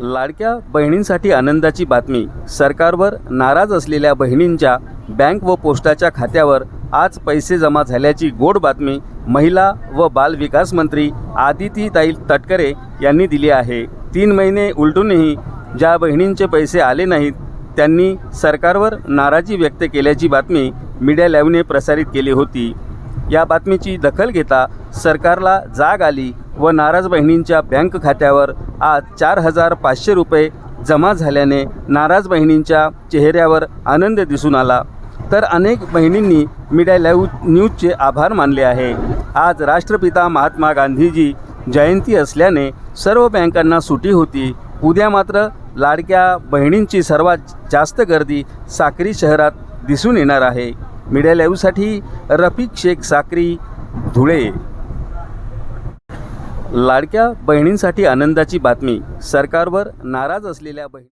लाडक्या बहिणींसाठी आनंदाची बातमी. सरकारवर नाराज असलेल्या बहिणींच्या बँक व पोस्टाच्या खात्यावर आज पैसे जमा झाल्याची गोड बातमी महिला व बाल विकास मंत्री आदितीताई तटकरे यांनी दिली आहे. तीन महिने उलटूनही ज्या बहिणींचे पैसे आले नाहीत त्यांनी सरकारवर नाराजी व्यक्त केल्याची बातमी मीडिया लाईव्हने प्रसारित केली होती. या बातमीची दखल घेता सरकारला जाग आली व नाराज बहिणींच्या बँक खात्यावर आज चार हजार पाचशे रुपये जमा झाल्याने नाराज बहिणींच्या चेहऱ्यावर आनंद दिसून आला. तर अनेक बहिणींनी मीडिया लाईव्ह न्यूजचे आभार मानले आहे. आज राष्ट्रपिता महात्मा गांधीजी जयंती असल्याने सर्व बँकांना सुटी होती. उद्या मात्र लाडक्या बहिणींची सर्वात जास्त गर्दी साक्री शहरात दिसून येणार आहे. मीडिया लाईव्हसाठी रफिक शेख साक्री धुळे. लाडक्या बहिणींसाठी आनंदाची बातमी सरकारवर नाराज असलेल्या बहिणी